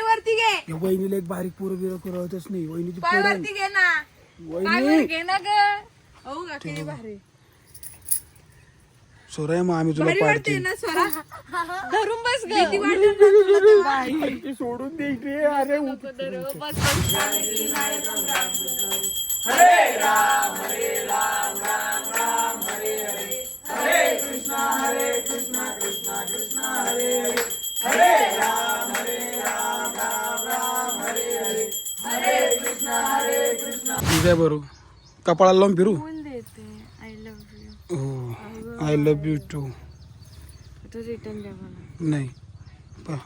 पाय वरती घे. या वहिनीला एक बारीक पोरं बिरं करवतच नाही. पाय पोरं वरती घे ना. पाय वर वहिनी घे ना ग. हो का किती भारी. सोराय मग आम्ही तुला भारी वाटते पाडते ना स्वरा धरून बस ग. किती वाटत ना तुला ते बाई. सोडून दे इकडे अरे बस बस. बरोबर कपाळाला लावून फिरू? आय लव्ह यू हो. आय लव्ह यू टू तो रिटर्न द्या मला. नाही. पहा,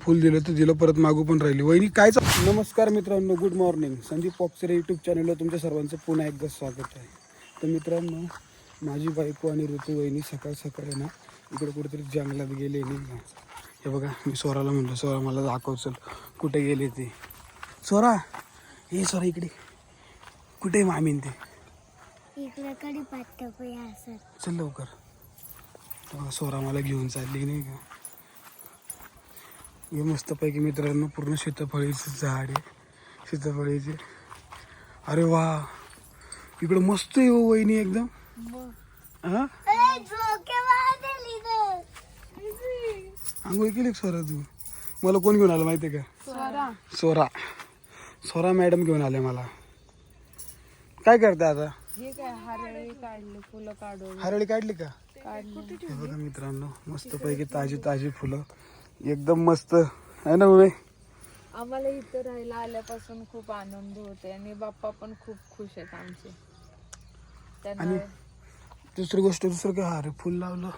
फुल दिलं तर दिलं परत मागू पण राहिली. वहिनी काय चा- नमस्कार मित्रांनो good morning Sandeep Poksare YouTube चॅनलवर तुमच्या सर्वांचं पुन्हा एकदा स्वागत आहे. तर मित्रांनो माझी बायको आणि ऋतू वहिनी सकाळ सकाळ आहे ना इकडे कुठेतरी जंगलात गेले नाही का? हे बघा मी स्वराला म्हणलं स्वरा मला दाखव चल. कुठे गेले ते? स्वरा हे स्वरा इकडे. कुठे मामीन ते? इकडे चल लवकर. स्वरा मला घेऊन चालली नाही का? हे मस्तपैकी मित्रांनो पूर्ण सीताफळीचं झाड आहे. सीताफळीचे. अरे वा. इकडं मस्त आहे हो वहिनी एकदम. हा? आंघोळ केली का स्वरा तू? मला कोण घेऊन आलं माहिती आहे का स्वरा स्वरा मॅडम घेऊन आले मला. काय करते आता? हे काय हरळी काढले फुलं काढून. हरळी काढली का? काढले हे बघा मित्रांनो मस्त पैकी ताजी ताजी फुलं. एकदम मस्त. आहे ना उमे? आम्हाला इथं राहायला आल्यापासून खूप आनंद होते आणि बाप्पा पण खूप खुश आहेत आमचे. त्यांना आणि दुसरी गोष्ट दुसरं काय? अरे फुल लावलं.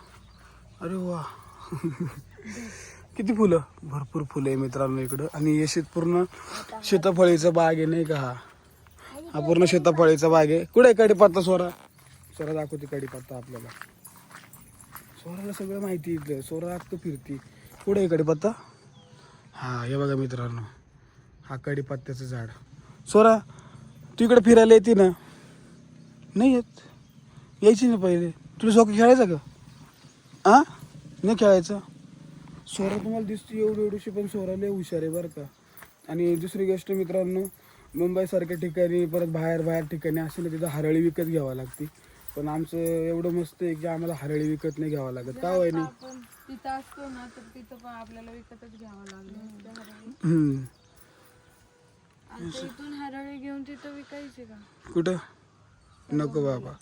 अरे वा. किती फुलं? भरपूर फुलं आहे मित्रांनो इकडं. आणि हे शेत पूर्ण शेताफळीचं बाग आहे नाही का हा? हा पूर्ण शेताफळीचा बाग आहे. कुठे आहे कडीपत्ता सोरा? सोरा दाखवते कडीपत्ता आपल्याला. सोराला सगळं माहिती इथलं सोरा अख्खं फिरती. कुठे आहे कडीपत्ता हा हे बघा मित्रांनो. हा कडीपत्त्याचं झाड. सोरा तू इकडे फिरायला येते ना? नाही येत. यायची ना पहिले. तुला सोकं खेळायचं का? आ? नाही खेळायचं? सोरा तुम्हाला दिसते एवढी एवढीशी पण सोरा लय हुशार आहे बरं का. आणि दुसरी गोष्ट मित्रांनो मुंबईसारख्या ठिकाणी परत बाहेर बाहेर ठिकाणी असे ना तिथं हरळी विकत घ्यावं लागते. पण आमचं एवढं मस्त आहे की आम्हाला हरळी विकत नाही घ्यावं लागत. का होय नाही? आपण तिथं असतो ना तर तिथं पण आपल्याला विकतच घ्यावं लागलं हम्म. आता इथून हरळे घेऊन तिथं विकायचे का? कुठं? नको बाबा.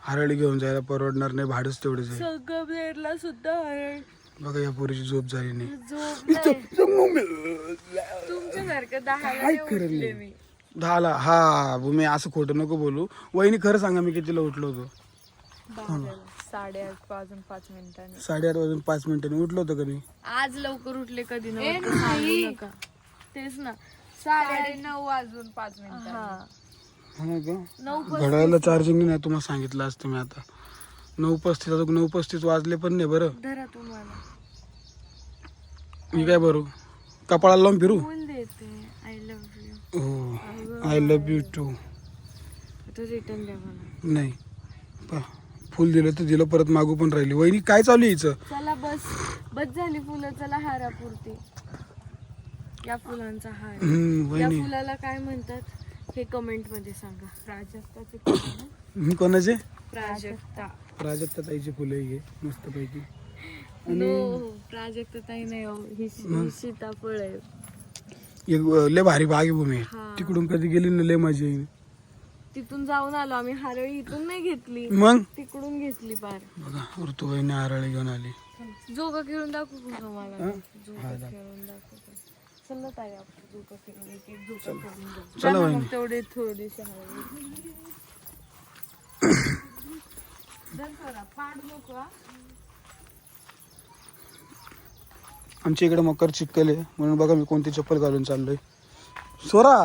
हरळी घेऊन जायला परवडणार नाही भाडंच तेवढेच आहे. संगमनेरला सुद्धा हरळ बघा या पोरीची झोप झाली नाही. दहाला काय खरं नाही? दहाला हा भूमी असं खोटं नको बोलू. वहिनी खरं सांगा मी कितीला उठलो होतो? साडेआठ वाजून पाच मिनिटांनी. साडेआठ वाजून पाच मिनिटांनी उठलो होतो का मी? आज लवकर उठले कधी नव्हते. सांगू नका. तेच ना. साडे नऊ वाजून पाच मिनिटांनी. हा. हा का? नऊ चार्जिंग नाही तुम्हाला सांगितलं असतं मी आता. नऊ पस्तीस आता नऊ पस्तीस वाजले पण नाही बरं. धरा तुम्हाला. मी काय बरू कपाळाला लावून फिरू? फुल देते. आय लव्ह यू हो. आय लव्ह यू टू तो रिटर्न द्या मला. नाही. पहा, फुल दिलं तर दिलं परत मागू पण राहिली. वहिनी काय चालू आहे हिचं? चला बस. बस झाली फुलं. चला हारापुरती. या फुलांचा हार. हम्म, या वहिनी फुलाला काय म्हणतात? हे कमेंटमध्ये सांगा. प्राजक्ताचे फुलं ना? हम्म, कोणाचे? प्राजक्ता. प्राजक्ता ताईची फुलं ही मस्तपैकी नो प्राजक्ता ताई नाही हो ही ही सीताफळ आहे एक अं, लय भारी बाग आहे भूमी हा. तिकडून कधी गेली ना लय मजा येईल तिथून जाऊन आलो आम्ही हारळी इथून नाही घेतली मग तिकडून घेतली पार बघा ऋतुबाईने आरळी घेऊन आली जोगा खेळून दाखवू का तुम्हाला हा? जोगा दाखव. खेळून दाखवतो चला ताई आपण जोगा खेळून एक एक जोगा खेळून जाऊ. चला चला वहिनी. मग तेवढे थोडीशी हळदी. आमच्या इकडे मकर चिक्कल आहे. म्हणून बघा मी कोणती चप्पल घालून चाललोय. सोरा!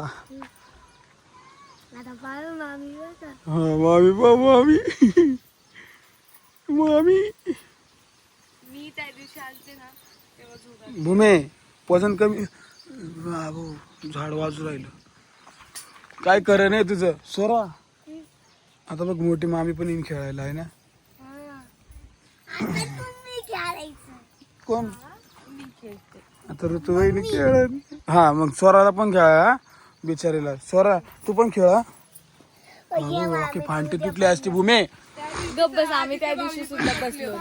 हा मामी बा मामी. मामी. मी त्या दिवशी आलते ना तेव्हा जोगा भूमे वजन कमी बाबू झाड वाजू राहिलं. काय कर नाही तुझं. सोरा. आता बघ मोठी मामी पण येईन खेळायला आहे ना? कोण? मी खेळते आता ऋतुवाहिनी खेळ हा मग स्वराला पण खेळा हा? बिचारीला. स्वरा तू पण खेळा की फांटी तुटली असती भूमे. गप बस आम्ही त्या दिवशी सुद्धा बसलो.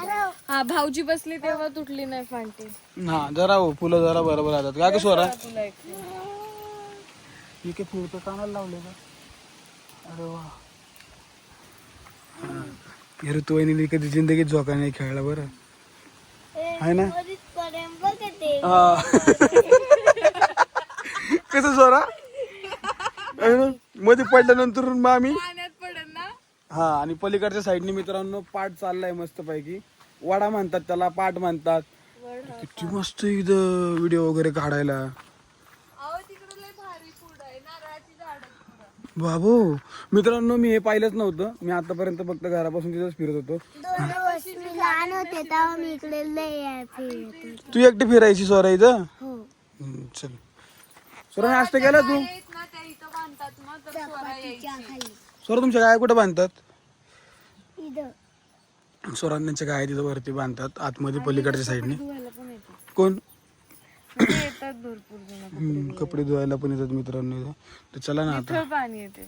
हा भाऊजी बसली तेव्हा तुटली नाही फांटी. हा जरा हो फुलं जरा बरोबर राहतात. काय का स्वरा? ही काय फुल तर कानाला लावले का? अरे वा. ऋतुवाहिनी कधी जिंदगीत झोका नाही खेळला बरं. आहे ना? हा. कसं ना? मध्ये पडल्यानंतर मग आम्ही पाण्यात पडेल ना? हा आणि पलीकडच्या साईडने मित्रांनो पाठ चाललाय मस्त पैकी वडा म्हणतात त्याला पाठ म्हणतात. किती मस्त इथं व्हिडिओ वगैरे काढायला अहो तिकडे लय भारी फूड आहे नारळाची झाड बाबू मित्रांनो मी हे पाहिलंच नव्हतं. मी आतापर्यंत फक्त घरापासून तिथंच फिरत होतो. मी लहान होते तेव्हा मी इकडे लय आहे फिरत होते. तू एकटी फिरायची सोरा इथं? हो. हम्म, चल. सोरा नाश्ता केला तू? खाली सोरा तुमच्या गाय कुठे बांधतात? इथं. सोरा त्यांच्या गाय तिथं वरती बांधतात आतमध्ये पलीकडच्या साईडने. कोण? येतात भरपूर जण हम्म, कपडे धुवायला पण येतात मित्रांनो इथं. तर चला ना आता. इथं पाणी येते.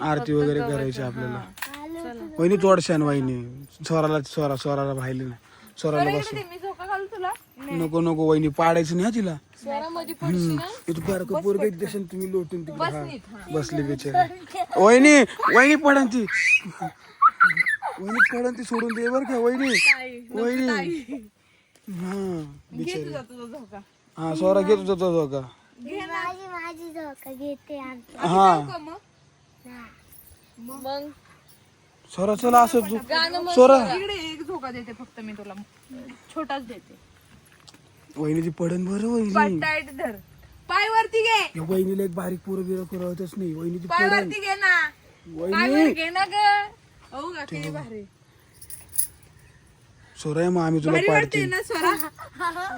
आरती वगैरे करायची आपल्याला. वहिनी तोडशान वहिनी. स्वराला स्वरा स्वराला पाहिले ना. स्वराला बस मी झोका घालू तुला. नको नको वहिनी. पाडायचं नाही हा तिला. ना? इथं बारकं पोरग देशान तुम्ही लोटून तिकडे. हा, बसली बिचारी. वहिनी वहिनी पडन ती. वहिनी पडन ती सोडून दे बर का वहिनी. वहिनी. हा बिचारी. तुझा झोका. हा स्वरा घेत होता तो का माझी माझी झोका घेते आमची हा. मग. स्वरा चला असं तू. इकडे एक झोका देते फक्त मी तुला. छोटाच देते. वहिनीची पडन बरं वहिनी. टाईट धर. पाय वरती घे. या वहिनीला एक बारीक पोरं बिरं करवतच नाही. वहिनीची पाय पडन वरती घे ना. पाय वहिनी घे ना ग. हो का किती भारी. सोरा मग आम्ही तुला पाडते ना स्वरा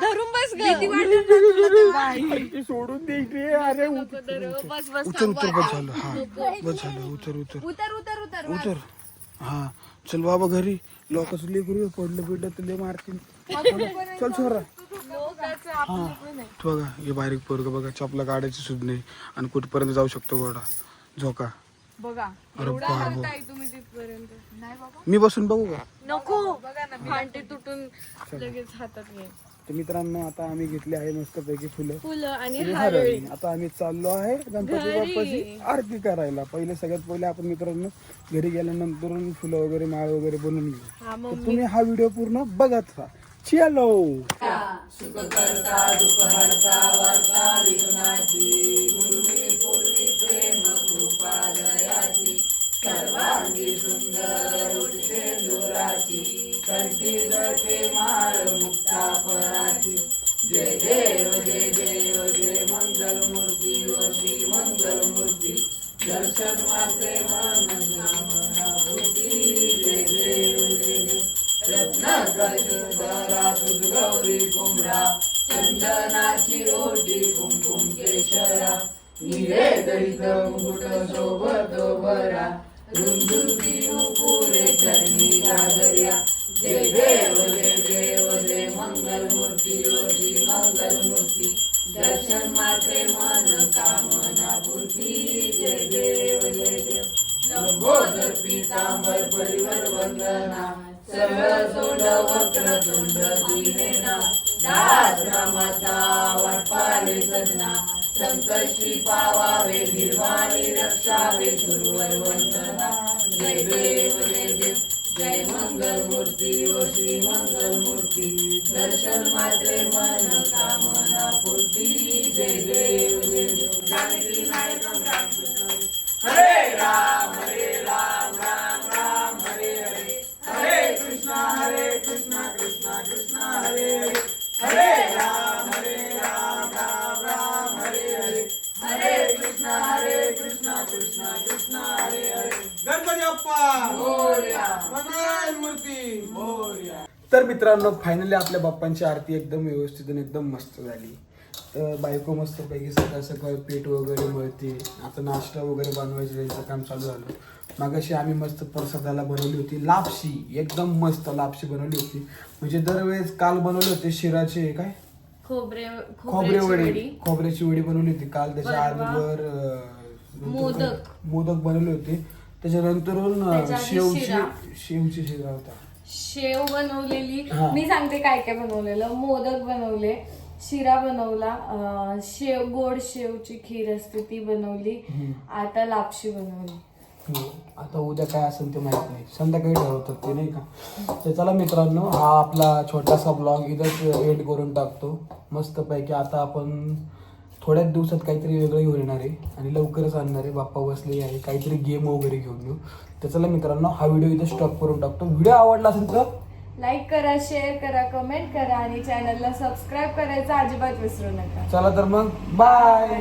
धरून बस ग. तुला? सोडून दे इकडे अरे बस बस उतर उतर बस. झालं. हा बस झालं. उतर उतर. उतर उतर उतर उतर. हा. चल बाबा घरी. लोकच लेकरू पडलं बिडलं तर लय मारतील. चल आहे. तू बघा हे बारीक पोरग बघा. चपला काढायची सुद्ध नाही आणि कुठपर्यंत जाऊ शकतो गोडा झोका. बघा. अरे बाबा. काय तुम्ही तिथपर्यंत. नाही बाबा. मी बसून बघू का? नको. फांटी तुटून लगेच हातात घे. तर मित्रांनो आता आम्ही घेतले आहे मस्त पैकी फुलं फुलं आणि हरळी आता आम्ही चाललो आहे गणपती बाप्पाची आरती करायला. पहिले सगळ्यात पहिले आपण मित्रांनो घरी गेल्यानंतर फुलं वगैरे माळ वगैरे बनवून घेऊ. हा तुम्ही हा व्हिडिओ पूर्ण बघत राहा. चलो माझी सुंदर उठे दुराची कंठी दळपे माळ मुक्ता पराची जय देव जय देव जय मंगल मूर्ती ओ श्री मंगल मूर्ती. दर्शन मात्रे मन जय देव जय देव. रत्नकरा गौरी कुमरा चंदनाची रोटी कुमकुम केशरा. निरे दलित मुकुट सोबत बरा. झुंझुन पिऊ पुरे चरणी गागर्या जय देव जय देव जय मंगल मूर्ती योगी मंगल मूर्ती दर्शन मात्रे मन कामना पूर्ती. जय देव जय देव. लंबोदर पितांबर परिवर वंदना. सरळ सोड वक्र तुंड दिनेना. दास रामाचा वाटपाले सजना. संकष्टी पावावे निर्वाणी रक्षावे गुरुवर वंदना. जय देव जय देव जय मंगल मूर्ती ओ श्री मंगल मूर्ती दर्शन मात्रे मन कामना पूर्ती. जय देव जय देव हरे राम हरे राम राम राम हरे हरे. हरे कृष्णा हरे कृष्णा कृष्णा कृष्णा हरे हरे. हरे राम. गणपती बाप्पा! तर मित्रांनो फायनली आपल्या बाप्पांची आरती एकदम व्यवस्थित आणि एकदम मस्त झाली. तर बायको मस्त पैकी सकाळ सकाळ पीठ वगैरे मळते. आता नाश्ता वगैरे बनवायचं त्यांचं काम चालू झालं. मागाशी आम्ही मस्त प्रसादाला बनवली होती लापशी. एकदम मस्त लापशी बनवली होती. म्हणजे दरवेळेस काल बनवले होते शिराचे काय? खोबरे खोबरे खोबऱ्याची वडी. खोबऱ्याची वडी बनवली होती. काल त्याच्या परवा आधीवर अं, मोदक. मोदक बनवले होते. त्याच्यानंतरून अं, त्याच्या आधी शेवची शिरा. शेवची शिरा होता. शेव बनवलेली. हा. मी सांगते काय काय बनवलेलं. मोदक बनवले शिरा बनवला अं, शेव गोड शेवची खीर असते ती बनवली. आता लापशी बनवली. आता उद्या काय असेल ते माहीत नाही. संध्याकाळी ठरवतात ते नाही का? तर चला मित्रांनो हा आपला छोटासा ब्लॉग इथंच एंड करून टाकतो. मस्तपैकी आता आपण थोड्याच दिवसात काहीतरी वेगळं घेऊन येणार आहे आणि लवकरच आणणार आहे. बाप्पा बसले आहे काहीतरी गेम वगैरे घेऊन येऊ. तर चला मित्रांनो हा व्हिडिओ इथं स्टॉप करून टाकतो. व्हिडिओ आवडला असेल तर? लाईक करा शेअर करा कमेंट करा आणि चॅनलला सबस्क्राईब करायचं अजिबात विसरू नका. चला तर मग बाय